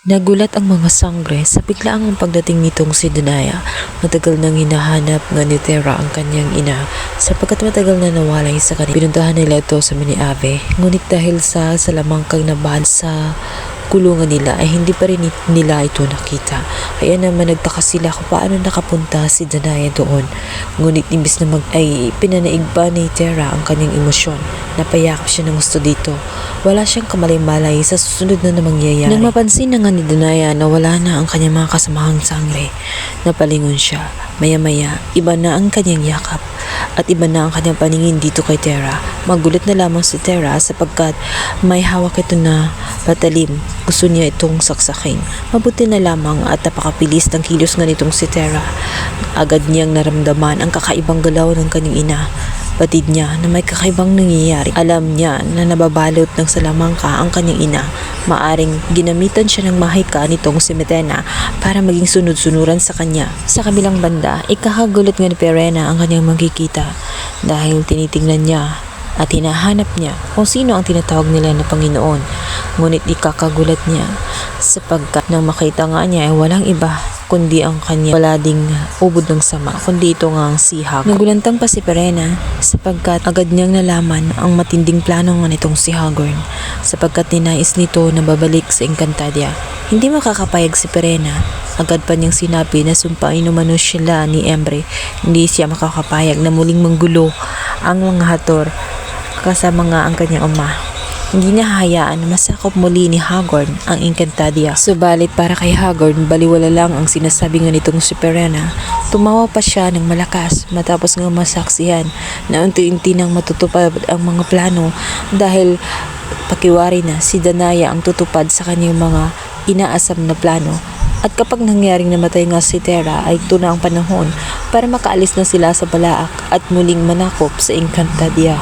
Nagulat ang mga sangre sa biglaang pagdating nitong si Danaya. Matagal nang hinahanap nga ni Tera ang kanyang ina sapagkat matagal na nawalay sa kanila. Pinuntahan nila ito sa Miniave ngunit dahil sa salamangkang nabahal sa kulungan nila ay hindi pa rin nila ito nakita. Kaya naman nagtaka sila kung paano nakapunta si Danaya doon. Ngunit imbis na mag ay pinanaig pa ni Tera ang kanyang emosyon. Napayakap siya ng gusto dito. Wala siyang kamalay-malay sa susunod na namang mangyayari. Nang mapansin na nga ni Danaya na wala na ang kanyang mga kasamahang sangre, napalingon siya. Maya-maya, iba na ang kanyang yakap at iba na ang kanyang paningin dito kay Tera. Magulat na lamang si Tera sapagkat may hawak ito na patalim. Gusto niya itong saksakin. Mabuti na lamang at napakapilis ng kilos nga nitong si Tera. Agad niyang naramdaman ang kakaibang galaw ng kanyang ina. Batid niya na may kakaibang nangyayari. Alam niya na nababalot ng salamangka ang kanyang ina. Maaring ginamitan siya ng mahika nitong si Metena para maging sunod-sunuran sa kanya. Sa kabilang banda, ikakagulat nga ni Perena ang kanyang magkikita dahil tinitingnan niya at hinahanap niya kung sino ang tinatawag nila na Panginoon. Ngunit ikakagulat niya sapagkat nang makita nga niya ay walang iba kundi ang kanya wala ding ubod ng sama kundi ito nga ang sihag. Nagulantang pa si Perena sapagkat agad niyang nalaman ang matinding plano nga nitong si Hagorn sapagkat ninais nito na babalik sa Encantadia. Hindi makakapayag si Perena Agad pa niyang sinabi na sumpain umano sila ni Embre. Hindi siya makakapayag na muling manggulo ang mga hator kasama nga ang kanyang ama. Hindi niya hahayaan na masakop muli ni Hagorn ang Encantadia. Subalit para kay Hagorn, baliwala lang ang sinasabi nga nitong si Perena. Tumawa pa siya ng malakas matapos nga masaksihan na unti-unti nang matutupad ang mga plano dahil pakiwari na si Danaya ang tutupad sa kanyang mga inaasam na plano at kapag nangyaring namatay nga si Tera ay ito na ang panahon para makaalis na sila sa Balaak at muling manakop sa Encantadia.